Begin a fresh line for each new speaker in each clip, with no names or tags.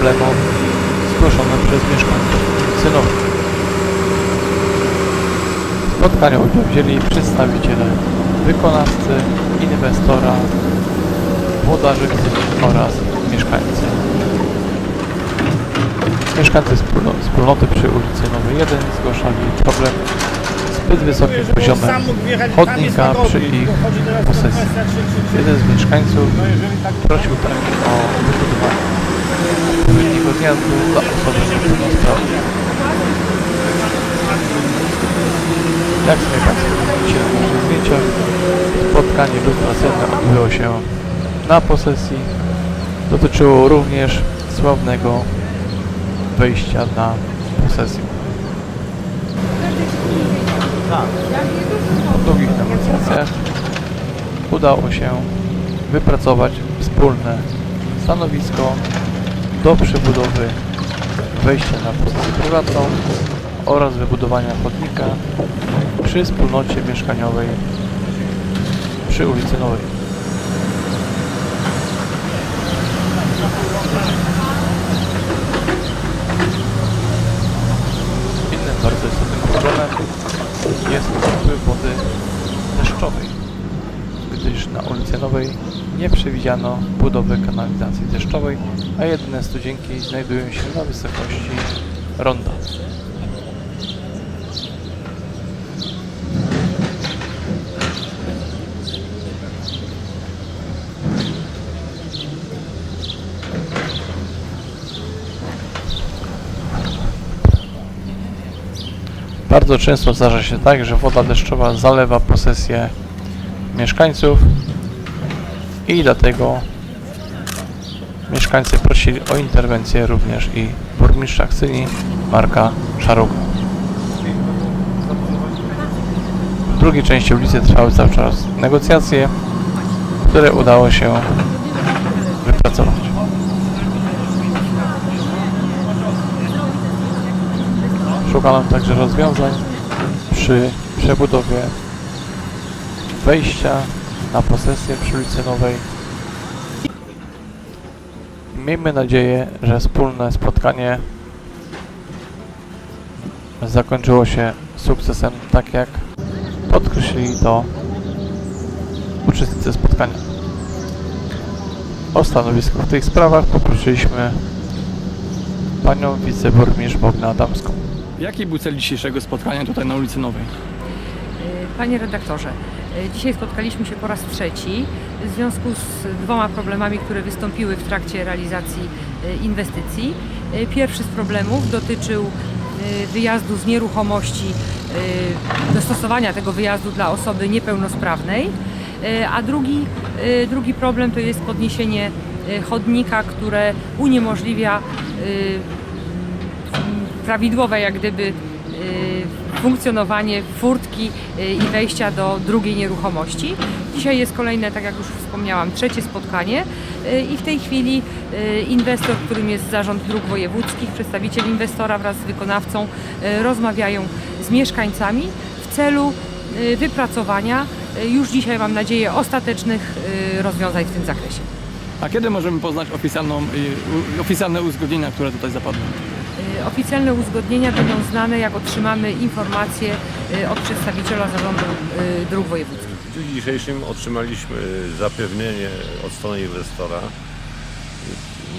problemom zgłoszonym przez mieszkańców Synowi. W spotkaniu udział wzięli przedstawiciele wykonawcy, inwestora, włodarzy oraz mieszkańcy. Mieszkańcy wspólno- wspólnoty przy ulicy Nowej 1 zgłaszali problem zbyt wysokim poziomem chodnika przy ich posesji. Jeden z mieszkańców prosił także o wybudowanie zjazdu dla osoby niepełnosprawnej. Jak sobie Państwo widzicie na naszych zdjęciach, spotkanie ilustracyjne odbyło się na posesji. Dotyczyło również sławnego wejścia na posesję. Po długich negocjacjach udało się wypracować wspólne stanowisko do przebudowy wejścia na posesję prywatną oraz wybudowania chodnika przy wspólnocie mieszkaniowej przy ulicy Nowej. Gdyż na ulicy Nowej nie przewidziano budowy kanalizacji deszczowej, a jedyne studzienki znajdują się na wysokości ronda. Bardzo często zdarza się tak, że woda deszczowa zalewa posesję mieszkańców i dlatego mieszkańcy prosili o interwencję również i burmistrza Kcyni Marka Szaruga. W drugiej części ulicy trwały cały czas negocjacje, które udało się wypracować. Szukano także rozwiązań przy przebudowie wejścia na posesję przy ulicy Nowej. Miejmy nadzieję, że wspólne spotkanie zakończyło się sukcesem, tak jak podkreślili to uczestnicy spotkania. O stanowisko w tych sprawach poprosiliśmy panią wiceburmistrz Bogna Adamską.
Jaki był cel dzisiejszego spotkania tutaj na ulicy Nowej?
Panie redaktorze, e, dzisiaj spotkaliśmy się po raz trzeci w związku z dwoma problemami, które wystąpiły w trakcie realizacji e, inwestycji. E, Pierwszy z problemów dotyczył e, wyjazdu z nieruchomości, e, dostosowania tego wyjazdu dla osoby niepełnosprawnej, e, a drugi, e, drugi problem to jest podniesienie e, chodnika, które uniemożliwia e, prawidłowe jak gdyby funkcjonowanie furtki y, i wejścia do drugiej nieruchomości. Dzisiaj jest kolejne, tak jak już wspomniałam, trzecie spotkanie y, i w tej chwili y, inwestor, którym jest Zarząd Dróg Wojewódzkich, przedstawiciel inwestora wraz z wykonawcą rozmawiają z mieszkańcami w celu wypracowania już dzisiaj mam nadzieję ostatecznych rozwiązań w tym zakresie.
A kiedy możemy poznać oficjalną, oficjalne uzgodnienia, które tutaj zapadły?
Y, Oficjalne uzgodnienia będą znane, jak otrzymamy informacje y, od przedstawiciela Zarządu y, Dróg Wojewódzkich.
W dniu dzisiejszym otrzymaliśmy zapewnienie od strony inwestora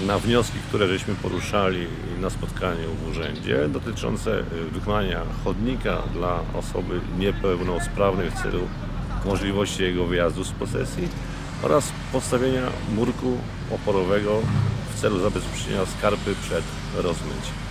na wnioski, które żeśmy poruszali na spotkaniu w urzędzie dotyczące wykonania chodnika dla osoby niepełnosprawnej w celu możliwości jego wyjazdu z posesji oraz postawienia murku oporowego w celu zabezpieczenia skarpy przed rozmyciem.